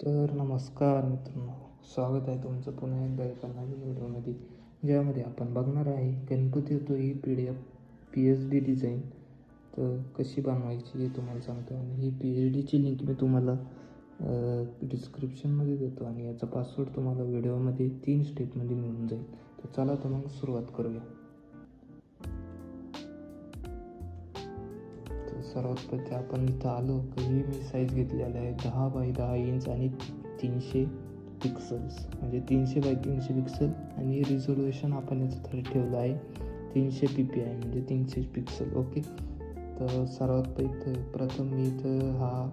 तर नमस्कार मित्रांनो स्वागत आहे तुमचं पुन्हा एकदा एका नवीन व्हिडिओमध्ये. ज्यामध्ये आपण बघणार आहे गणपती होतो ही P D F P H D design तर कशी बनवायची हे तुम्हाला सांगतो आणि ही पी एच डीची लिंक मी तुम्हाला डिस्क्रिप्शनमध्ये देतो आणि याचा पासवर्ड तुम्हाला व्हिडिओमध्ये तीन स्टेपमध्ये मिळून जाईल. तर चला तर मग सुरुवात करूया. सर्वात पहिले आपण इथं आलो की ही मी साईज घेतलेला आहे दहा बाय दहा इंच आणि तीनशे पिक्सल्स म्हणजे तीनशे बाय तीनशे पिक्सल आणि रिझोल्युशन आपण याचं थोडं ठेवलं आहे तीनशे पी पी आय म्हणजे तीनशे पिक्सल ओके तर सर्वात पहिले प्रथम मी इथं हा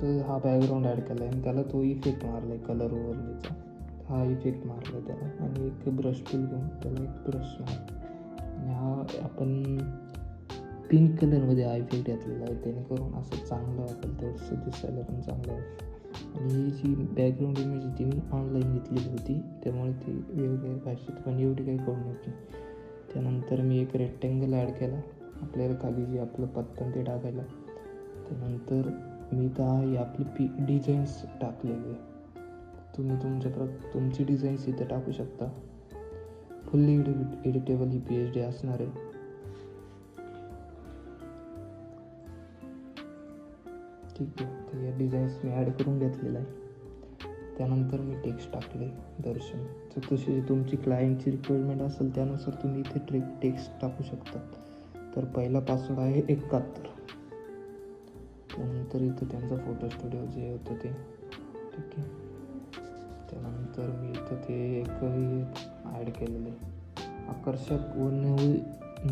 तर हा बॅकग्राऊंड ॲड केला आहे आणि त्याला तो इफेक्ट मारला आहे कलर ओव्हरलेचा हा इफेक्ट मारला त्याला आणि एक ब्रश टूल घेऊन त्याला एक ब्रश मार. आणि हा आपण पिंक कलरमध्ये हा इफेक्ट घातलेला आहे. जेणेकरून असं चांगलं वाटेल थोडंसं दिसायला पण चांगलं वाटेल. आणि ही जी बॅकग्राऊंड इमेज होती मी ऑनलाईन घेतलेली होती. त्यामुळे ती वेगवेगळ्या भाषेत पण एवढी काही कळून नव्हती त्यानंतर मी एक रेक्टँगल ॲड केला. आपल्याला खाली जे आपलं पत्तन ते टाकायला. त्यानंतर मी तर ही आपली पी डिझाईन्स टाकलेली आहे. तुम्ही तुमच्या प्र तुमची डिझाईन्स इथे टाकू शकता. फुल्ली एडिट एडिटेबल ही पी एच डी असणार आहे. ठीक आहे तर या डिझाईन्स मी ॲड करून घेतलेला आहे त्यानंतर मी टेक्स्ट टाकले दर्शन. तर तशी तुमची क्लायंटची रिक्वायरमेंट असेल त्यानुसार तुम्ही इथे ट्रे टेक्स्ट टाकू शकता. तर पहिला पासवर्ड आहे एकाहत्तर. त्यानंतर इथं त्यांचा फोटो स्टुडिओ जे होतं ते. ठीक आहे. त्यानंतर मी इथं ते एकही ॲड केलेलं आहे. आकर्षक व नवी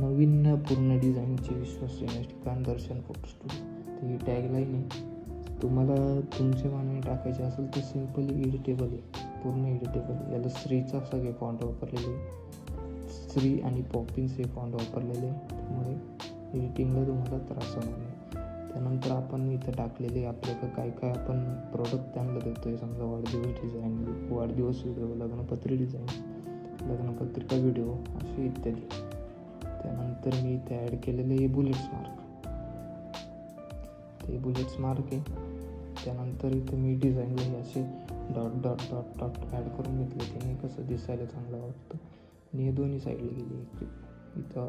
नाविन्यपूर्ण डिझाईनचे विश्वास ठिकाण दर्शन फोटो स्टुडिओ ते ही टॅगलाईन आहे. तुम्हाला तुमच्या मानाने टाकायचे असेल तर सिम्पली एडिटेबल आहे. पूर्ण एडिटेबल याला स्त्रीचा सगळे फॉन्ट वापरलेले स्त्री आणि पॉपिन्स हे फॉन्ट वापरलेले त्यामुळे एडिटिंगला तुम्हाला त्रास होणार नाही त्यानंतर आपण इथं टाकलेले आपल्याकडं काय काय आपण प्रोडक्ट त्यांना देतो आहे समजा वाढदिवस डिझाईन वाढदिवस व्हिडिओ लग्नपत्री डिझाईन लग्नपत्रिका व्हिडिओ असे इत्यादी. त्यानंतर मी इथे ॲड केलेले हे बुलेट्स मार्क ते बुलेट्स मार्क आहे. त्यानंतर इथं मी डिझाईनला हे असे dot dot dot dot add करून घेतले. त्याने कसं दिसायला चांगलं वाटतं. आणि हे दोन्ही साईडला गेली. इथे इथं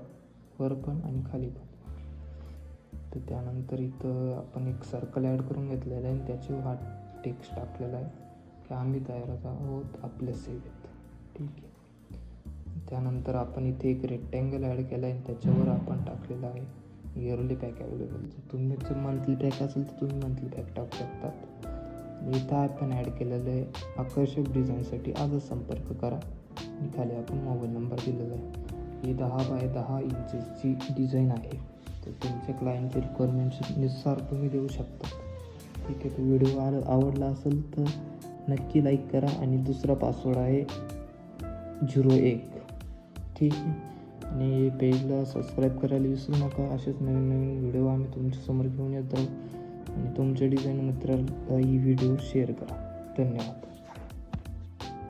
वर पण आणि खाली पण. तर त्यानंतर इथं आपण एक सर्कल ॲड करून घेतलेलं आहे. आणि त्याच्यावर हा टेक्स्ट टाकलेला आहे की आम्ही तयार आहोत आपल्या सेवेत. ठीक आहे. त्यानंतर आपण इथे एक रेक्टँगल ॲड केला आहे आणि त्याच्यावर आपण टाकलेलं आहे इयरली पॅक अवेलेबल जर तुमचं मंथली पॅक असेल तर तुम्ही मंथली पॅक टाकू शकतात. इथं आपण ॲड केलेलं आहे आकर्षक डिझाईनसाठी आजच संपर्क करा. आणि खाली आपण मोबाईल नंबर दिलेला आहे. ही दहा बाय दहा इंचची डिझाईन आहे. तर तुमच्या क्लायंटच्या रिक्वायरमेंट्सनुसार तुम्ही देऊ शकता. ठीक आहे तो व्हिडिओ आल आवडला असेल तर नक्की लाईक करा आणि दुसरा पासवर्ड आहे झिरो एक. ठीक आहे? आणि पेजला सबस्क्राईब करायला विसरू नका. असेच नवीन नवीन व्हिडिओ आम्ही तुमच्यासमोर घेऊन येत. आहोत आणि तुमच्या डिझाईन मित्राला ही व्हिडिओ शेअर करा. धन्यवाद.